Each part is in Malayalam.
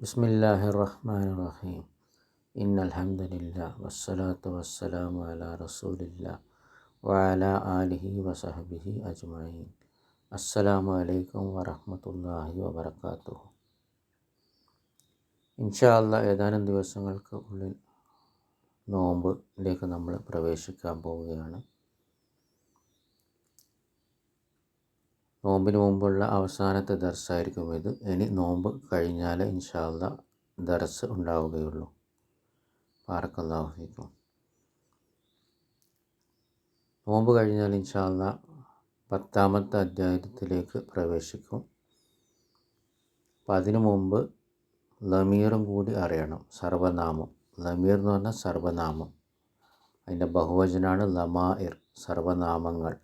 ബിസ്മില്ലാഹി റഹ്മാൻ റഹീം ഇൻ അൽഹംദുലില്ല വസ്സലാത്തു വസ്സലാമു അല റസൂലില്ല വഅല ആലിഹി വസഹബിഹി അജ്മഈൻ. അസ്സലാമു അലൈക്കും വറഹ്മത്തുള്ളാഹി വബർക്കാത്തുഹു ഇൻഷാ അല്ല ഏതാനും ദിവസങ്ങൾക്ക് ഉള്ളിൽ നോമ്പിലേക്ക് നമ്മൾ പ്രവേശിക്കാൻ പോവുകയാണ്. നോമ്പിന് മുമ്പുള്ള അവസാനത്തെ ദർസായിരിക്കും ഇത്. ഇനി നോമ്പ് കഴിഞ്ഞാൽ ഇൻഷാല്ല ദർസ് ഉണ്ടാവുകയുള്ളൂ. പാർക്കല്ലാഹിക്കും നോമ്പ് കഴിഞ്ഞാൽ ഇൻഷാല്ല പത്താമത്തെ അധ്യായത്തിലേക്ക് പ്രവേശിക്കും. അപ്പം അതിനു മുമ്പ് ലമീറും കൂടി അറിയണം. സർവനാമം. ലമീർ എന്ന് പറഞ്ഞാൽ സർവനാമം. അതിന്റെ ബഹുവചനാണ് ലമാഇർ സർവനാമങ്ങൾ.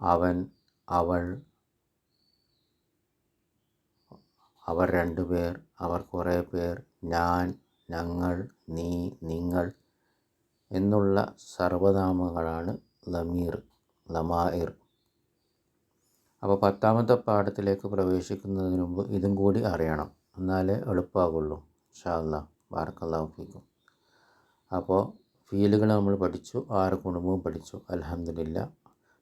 അവൻ അവൾ അവർ രണ്ടുപേർ അവർ കുറേ പേർ ഞാൻ ഞങ്ങൾ നീ നിങ്ങൾ എന്നുള്ള സർവനാമങ്ങളാണ് ലമീർ ലമായിർ. അപ്പോൾ പത്താമത്തെ പാഠത്തിലേക്ക് പ്രവേശിക്കുന്നതിന് മുമ്പ് ഇതും കൂടി അറിയണം. എന്നാലേ എളുപ്പമാകുള്ളൂ ഷാല്ല വാർക്കല്ലാഫിക്കും അപ്പോൾ ഫീലുകൾ നമ്മൾ പഠിച്ചു ആറ് കുടുംബവും പഠിച്ചു. അലഹമില്ല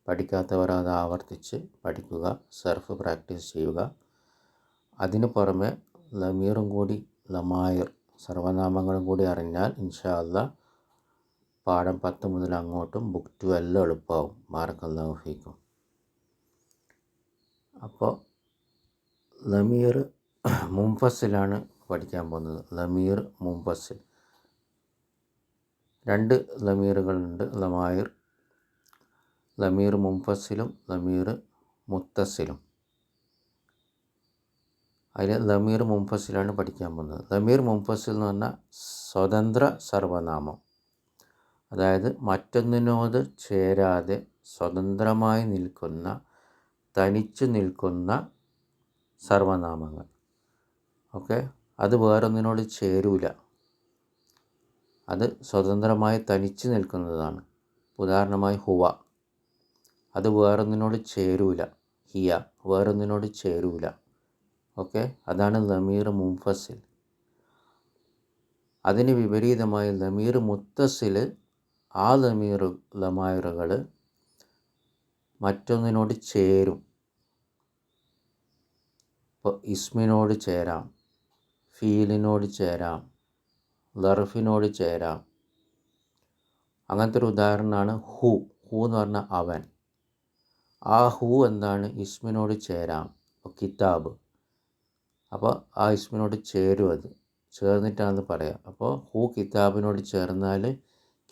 പഠിക്കാത്തവർ അത് ആവർത്തിച്ച് പഠിക്കുക സർഫ് പ്രാക്ടീസ് ചെയ്യുക. അതിനു പുറമെ ലമീറും കൂടി ലമായർ സർവനാമങ്ങളും കൂടി അറിഞ്ഞാൽ ഇൻഷാ അല്ല പാഠം പത്ത് മുതൽ അങ്ങോട്ടും ബുക്ക് ടു എല്ലാം എളുപ്പമാവും. ബാറക്കല്ലാഹു ഫീക്കും. അപ്പോൾ ലമീർ മുംഫസിലാണ് പഠിക്കാൻ പോകുന്നത്. ലമീർ മുംഫസിൽ രണ്ട് ലമീറുകളുണ്ട് ലമായിർ ലമീർ മുംഫസിലും ലമീർ മുത്തസിലും. അതിൽ ലമീർ മുംഫസിലാണ് പഠിക്കാൻ പോകുന്നത്. ലമീർ മുംഫസിൽ എന്ന് പറഞ്ഞാൽ സ്വതന്ത്ര സർവനാമം. അതായത് മറ്റൊന്നിനോട് ചേരാതെ സ്വതന്ത്രമായി നിൽക്കുന്ന തനിച്ചു നിൽക്കുന്ന സർവനാമങ്ങൾ. ഓക്കെ? അത് വേറൊന്നിനോട് ചേരൂല. അത് സ്വതന്ത്രമായി തനിച്ച് നിൽക്കുന്നതാണ്. ഉദാഹരണമായി ഹുവ. അത് വേറൊന്നിനോട് ചേരൂല. ഹിയ വേറൊന്നിനോട് ചേരൂല. ഓക്കെ? അതാണ് ലമീർ മുംഫസിൽ അതിന് വിപരീതമായി ലമീർ മുത്തസിൽ ആ ലമീർ ലമായറുകൾ മറ്റൊന്നിനോട് ചേരും. ഇപ്പോൾ ഇസ്മിനോട് ചേരാം ഫീലിനോട് ചേരാം ലർഫിനോട് ചേരാം. അങ്ങനത്തെ ഒരു ഉദാഹരണമാണ് ഹു. ഹു എന്ന് പറഞ്ഞാൽ അവൻ. ആ ഹു എന്താണ് ഇസ്മിനോട് ചേരാം കിതാബ്. അപ്പോൾ ആ ഇസ്മിനോട് ചേരും അത്. ചേർന്നിട്ടാണെന്ന് പറയാം. അപ്പോൾ ഹു കിതാബിനോട് ചേർന്നാൽ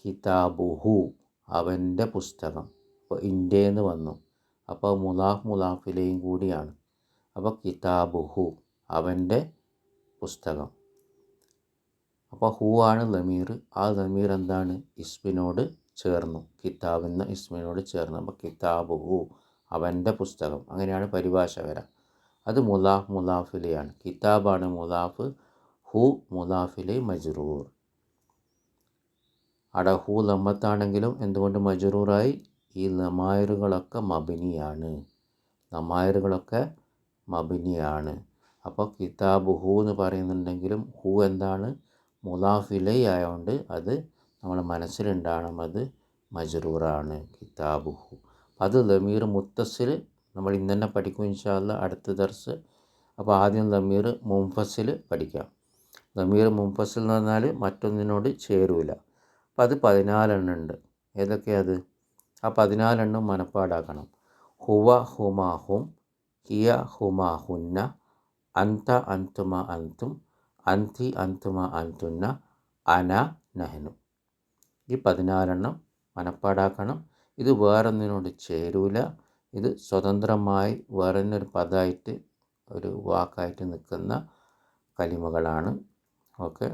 കിതാബു ഹു അവന്റെ പുസ്തകം. അപ്പോൾ ഇന്ത്യന്ന് വന്നു. അപ്പോൾ മുലാഫ് മുലാഫിലെയും കൂടിയാണ്. അപ്പോൾ കിതാബു ഹു അവന്റെ പുസ്തകം. അപ്പോൾ ഹു ആണ് ലമീർ. ആ ലമീർ എന്താണ് ഇസ്മിനോട് ചേർന്നു. കിതാബ് എന്ന ഇസ്മിനോട് ചേർന്നു. അപ്പോൾ കിതാബുഹു അവന്റെ പുസ്തകം. അങ്ങനെയാണ് പരിഭാഷ വരാം. അത് മുലാഫ് മുലാഫിലെയാണ് കിതാബാണ് മുലാഫ് ഹു മുലാഫിലെ മജ്റൂർ. അവിടെ ഹു ലമ്മത്താണെങ്കിലും എന്തുകൊണ്ട് മജ്റൂറായി? ഈ ലമായറുകളൊക്കെ മബിനിയാണ്. ലമായറുകളൊക്കെ മബിനിയാണ്. അപ്പോൾ കിതാബ് ഹു എന്ന് പറയുന്നുണ്ടെങ്കിലും ഹു എന്താണ്? മുലാഫിലെ ആയതുകൊണ്ട് അത് നമ്മളെ മനസ്സിലുണ്ടാകണം അത് മജറൂറാണ് കിതാബുഹു. അത് ലമീർ മുത്തസിൽ നമ്മൾ ഇന്ന് തന്നെ പഠിക്കും ഇൻഷാല്ല അടുത്ത ദർസ്. അപ്പോൾ ആദ്യം ലമീർ മുംഫസിൽ പഠിക്കാം. ലമീർ മുംഫസിൽ എന്ന് പറഞ്ഞാൽ മറ്റൊന്നിനോട് ചേരൂല. അപ്പോൾ അത് പതിനാലെണ്ണം ഉണ്ട്. ഏതൊക്കെയത് ആ പതിനാലെണ്ണം മനപ്പാടാക്കണം. ഹുവ ഹുമാഹും ഹിയ ഹുമാ ഹുന്ന അന്ത അന്തുമ അന്തും അന്തി അന്തുമ അന്തുന്ന അന നഹനു. ഈ പതിനാലെണ്ണം മനപ്പാടാക്കണം. ഇത് വേറൊന്നിനോട് ചേരൂല. ഇത് സ്വതന്ത്രമായി വേറെ ഒരു പദമായിട്ട് ഒരു വാക്കായിട്ട് നിൽക്കുന്ന കലിമകളാണ്. ഓക്കെ.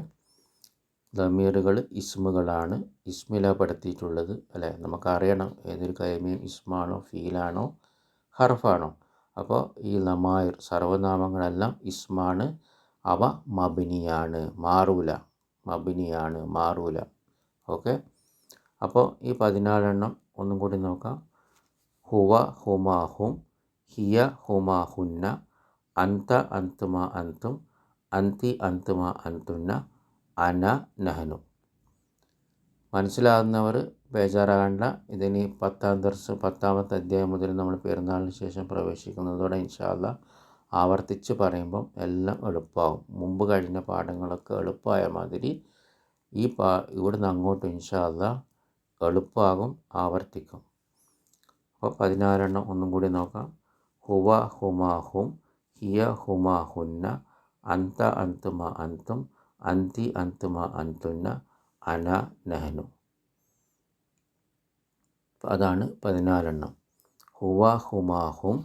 ദമീറുകൾ ഇസ്മുകളാണ്. ഇസ്മിലപ്പെടുത്തിയിട്ടുള്ളത് അല്ലേ? നമുക്കറിയണം ഏതൊരു കലിമയും ഇസ്മാണോ ഫീലാണോ ഹർഫാണോ. അപ്പോൾ ഈ ലമായർ സർവനാമങ്ങളെല്ലാം ഇസ്മാണ്. അവ മബിനിയാണ്. മാറൂല. മബിനിയാണ്. മാറൂല. ഓക്കെ. അപ്പോൾ ഈ പതിനാലെണ്ണം ഒന്നും കൂടി നോക്കാം. ഹുവ ഹുമാ ഹും ഹിയ ഹുമാ ഹുന്ന അന്ത അന്തുമ അന്തും അന്തി അന്തുമ അന്തുന്ന അന നഹനു. മനസ്സിലാകുന്നവർ ബേജാറാകണ്ട. ഇതിനി പത്താം ദർശ പത്താമത്തെ അധ്യായം മുതൽ നമ്മൾ പെരുന്നാളിന് ശേഷം പ്രവേശിക്കുന്നതോടെ ഇൻഷാല്ല ആവർത്തിച്ച് പറയുമ്പം എല്ലാം എളുപ്പമാകും മുമ്പ് കഴിഞ്ഞ പാഠങ്ങളൊക്കെ എളുപ്പമായ മാതിരി ഈ പാ ഇവിടുന്ന് അങ്ങോട്ട് ഇൻഷാല്ല എളുപ്പമാകും ആവർത്തിക്കും. അപ്പോൾ പതിനാറെണ്ണം ഒന്നും കൂടി നോക്കാം. ഹുവ ഹുമാഹും ഹിയ ഹുമാ ഹുന്ന അന്ത അന്തുമ അന്തും അന്തി അന്തുമ അന്തുന്ന അന നഹനു. അതാണ് പതിനാലെണ്ണം. ഹുവ ഹുമാഹും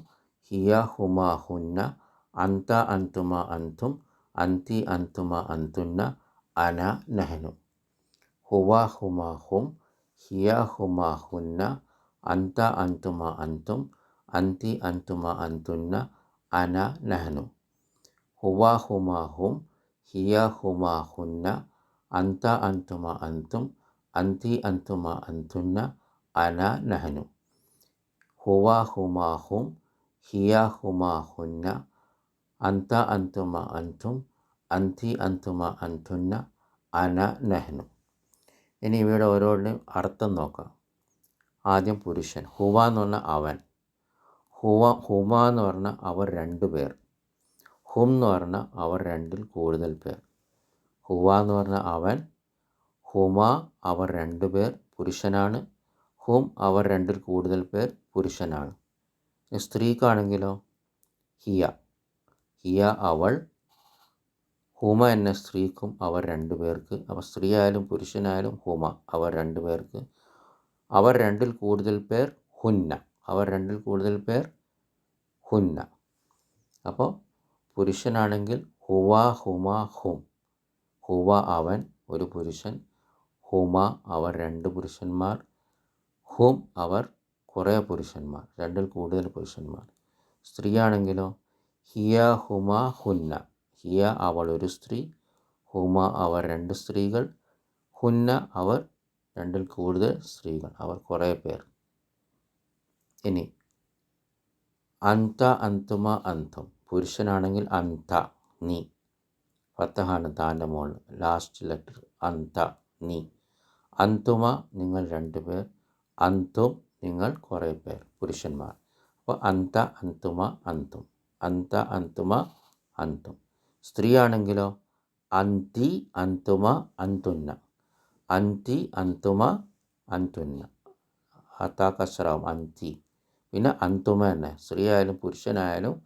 ഹിയ ഹുമാ ഹുന്ന അന്ത അന്തുമ അന്തും അന്തി അന്തുമ അന്തുന്ന അന നഹനു ഹുവ ഹുമാ ഹും ഹിയ ഹുമാ ഹുന്ന അന്ത അന്തുമ അന്തും അന്തി അന്തുമ അന്തുന്ന അന നഹനു ഹുവ ഹുമാ ഹും ഹിയ ഹുമാ ഹുന്ന അന്ത അന്തുമ അന്തും അന്തി അന്തുമ അന്തുന്ന അന നഹനു ഹുവ ഹുമാ ഹും ഹിയ ഹുമാ ഹുന്ന അന്ത അന്തുമ അന്തും അന്തി അന്തുമ അന്തുന്ന അന നഹ്നു. ഇനി ഇവയുടെ ഓരോരുടെയും അർത്ഥം നോക്കാം. ആദ്യം പുരുഷൻ. ഹുവ എന്ന് പറഞ്ഞാൽ അവൻ. ഹുവ ഹുമ എന്ന് പറഞ്ഞാൽ അവർ രണ്ട് പേർ. ഹും എന്ന് പറഞ്ഞാൽ അവർ രണ്ടിൽ കൂടുതൽ പേർ. ഹുവ എന്ന് പറഞ്ഞാൽ അവൻ. ഹുമ അവർ രണ്ട് പേർ പുരുഷനാണ്. ഹും അവർ രണ്ടിൽ കൂടുതൽ പേർ പുരുഷനാണ്. സ്ത്രീക്കാണെങ്കിലോ? ഹിയ. ഹിയ അവൾ ഹുമ എന്ന സ്ത്രീക്കും അവർ രണ്ടുപേർക്ക് അവർ സ്ത്രീയായാലും പുരുഷനായാലും ഹുമ അവർ രണ്ടുപേർക്ക് അവർ രണ്ടിൽ കൂടുതൽ പേർ ഹുന്ന അവർ രണ്ടിൽ കൂടുതൽ പേർ ഹുന്ന. അപ്പോൾ പുരുഷനാണെങ്കിൽ ഹുവ ഹുമ ഹും. ഹുവ അവൻ ഒരു പുരുഷൻ ഹുമ അവർ രണ്ട് പുരുഷന്മാർ ഹും അവർ കുറേ പുരുഷന്മാർ രണ്ടിൽ കൂടുതൽ പുരുഷന്മാർ. സ്ത്രീയാണെങ്കിലോ ഹിയ ഹുമ ഹുന്ന. ഹിയ അവൾ ഒരു സ്ത്രീ ഹുമ അവർ രണ്ട് സ്ത്രീകൾ ഹുന്ന അവർ രണ്ടിൽ കൂടുതൽ സ്ത്രീകൾ. അവർ കുറേ പേർ. ഇനി അന്ത അന്തുമ അന്തം. പുരുഷനാണെങ്കിൽ അന്ത നീ. ഫത്തഹാണ് താന്റെ മോൾ. ലാസ്റ്റ് ലെറ്റർ അന്ത നീ. അന്തുമ നിങ്ങൾ രണ്ട് പേർ അന്തും നിങ്ങൾ കുറേ പേർ പുരുഷന്മാർ. അപ്പോൾ അന്ത അന്തുമ അന്തും. അന്ത അന്തുമ അന്തും. സ്ത്രീയാണെങ്കിലോ അന്തി അന്തുമ അന്തുന്ന. അന്തി അന്തുമ അന്തുന്ന. അത്താ കസറാവും അന്തി. പിന്നെ അന്തുമ തന്നെ. സ്ത്രീ ആയാലും പുരുഷനായാലും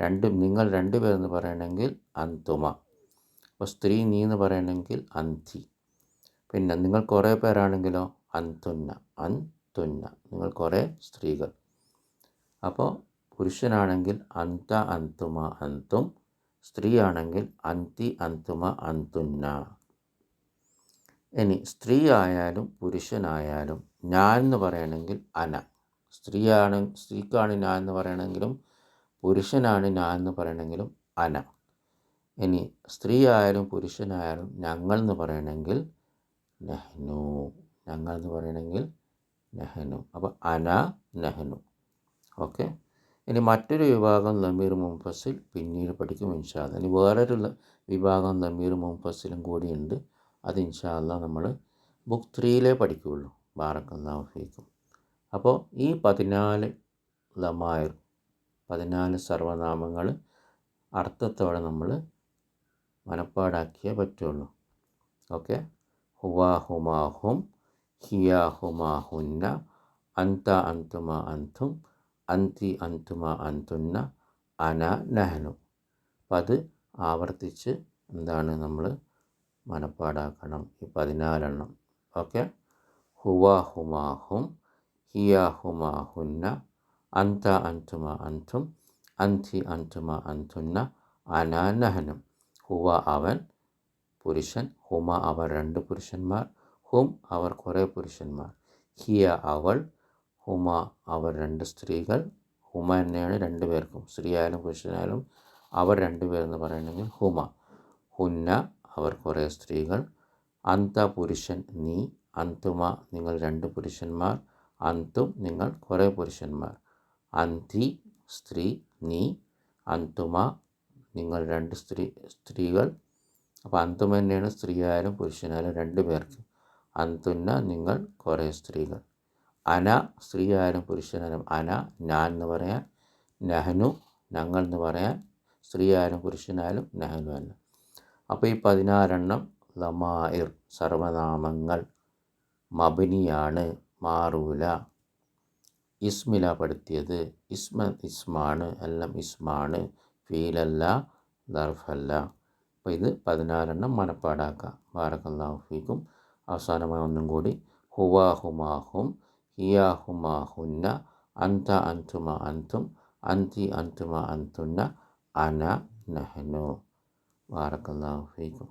രണ്ടും നിങ്ങൾ രണ്ടുപേരെന്ന് പറയണമെങ്കിൽ അന്തുമ. അപ്പോൾ സ്ത്രീ നീ എന്ന് പറയണമെങ്കിൽ അന്തി. പിന്നെ നിങ്ങൾ കുറേ പേരാണെങ്കിലോ അന്തുന്ന. അന്തുന്ന. നിങ്ങൾ കുറേ സ്ത്രീകൾ. അപ്പോൾ പുരുഷനാണെങ്കിൽ അന്ത അന്തുമ അന്തും സ്ത്രീയാണെങ്കിൽ അന്തി അന്തുമ അന്തുന്ന. ഇനി സ്ത്രീ ആയാലും പുരുഷനായാലും ഞാൻ എന്ന് പറയണമെങ്കിൽ അന. സ്ത്രീയാണ് സ്ത്രീക്കാണ് ഞാൻ എന്ന് പറയണമെങ്കിലും പുരുഷനാണ് ഞാൻ എന്ന് പറയണമെങ്കിലും അന. ഇനി സ്ത്രീ ആയാലും പുരുഷനായാലും ഞങ്ങൾ എന്ന് പറയണമെങ്കിൽ നെഹ്നു. ഞങ്ങൾ എന്ന് പറയണമെങ്കിൽ നെഹ്നു. അപ്പോൾ അന നെഹ്നു. ഓക്കെ? ഇനി മറ്റൊരു വിഭാഗം ലമീർ മുംഫസിൽ പിന്നീട് പഠിക്കും ഇൻഷാല്ല ഇനി വേറൊരു വിഭാഗം ലമീർ മുംഫസിലും കൂടിയുണ്ട് അത് ഇൻഷാല്ല നമ്മൾ ബുക്ക് ത്രീയിലേ പഠിക്കുകയുള്ളൂ. ബാറക്കല്ലാഹു ഫീക്കും. അപ്പോൾ ഈ പതിനാല് ലമായർ പതിനാല് സർവനാമങ്ങൾ അർത്ഥത്തോടെ നമ്മൾ മനപ്പാടാക്കിയേ പറ്റുള്ളൂ. ഓക്കെ? ഹുവാ ഹുമാ ഹും ഹുന്ന അന്ത അന്തുമ അന്തും അന്തി അന്തുമ അന്തുന്ന അന നഹനു. അപ്പം അത് ആവർത്തിച്ച് എന്താണ് നമ്മൾ മനപ്പാടാക്കണം ഈ പതിനാലെണ്ണം. ഓക്കെ? ഹുവ ഹുമാഹും ഹിയ ഹുമാ ഹുന്ന അന്ത അന്തുമ അന്തും അന്തി അന്തുമ അന്തുന്ന അന നഹനും. ഹുവ അവൻ പുരുഷൻ ഹുമ അവർ രണ്ട് പുരുഷന്മാർ ഹും അവർ കുറേ പുരുഷന്മാർ. ഹിയ അവൾ ഹുമ അവർ രണ്ട് സ്ത്രീകൾ. ഹുമ തന്നെയാണ് രണ്ട് പേർക്കും സ്ത്രീ ആയാലും പുരുഷനായാലും അവർ രണ്ട് പേരെന്ന് പറയണമെങ്കിൽ ഹുമ. ഹുന്ന അവർ കുറേ സ്ത്രീകൾ. അന്ത പുരുഷൻ നീ. അന്തുമ നിങ്ങൾ രണ്ട് പുരുഷന്മാർ. അന്തും നിങ്ങൾ കുറേ പുരുഷന്മാർ. അന്തി സ്ത്രീ നീ. അന്തുമ നിങ്ങൾ രണ്ട് സ്ത്രീ സ്ത്രീകൾ. അപ്പോൾ അന്തുമ തന്നെയാണ് സ്ത്രീയായാലും പുരുഷനായാലും രണ്ട് പേർക്ക്. അന്തുന്ന നിങ്ങൾ കുറേ സ്ത്രീകൾ. അന സ്ത്രീയായാലും പുരുഷനായാലും അന ഞാൻ എന്ന് പറയാൻ നഹനു ഞങ്ങൾ എന്ന് പറയാൻ സ്ത്രീയായാലും പുരുഷനായാലും നഹനു അല്ല അപ്പോൾ ഈ പതിനാറെണ്ണം ലമായിർ സർവനാമങ്ങൾ മബനിയാണ് മാറൂല. ഇസ്മില പഠിത്തിയത് ഇസ്മ ഇസ്മാണ് എല്ലാം ഇസ്മാണ് ഫീലല്ല ദർഫല്ല. അപ്പോൾ ഇത് പതിനാറെണ്ണം മനപ്പാടാക്കാം. ബാറക്കല്ലാഹു ഫീക്കും. അവസാനമായി ഒന്നും കൂടി ഹുവാ ഹുമാഹും ഹിയാ ഹുമാഹുന്ന അന്ത അന്തുമ അന്തും അന്തി അന്തുമ അന്തുന്ന അന നഹനു ബാറക്കല്ലാഹു ഫീക്കും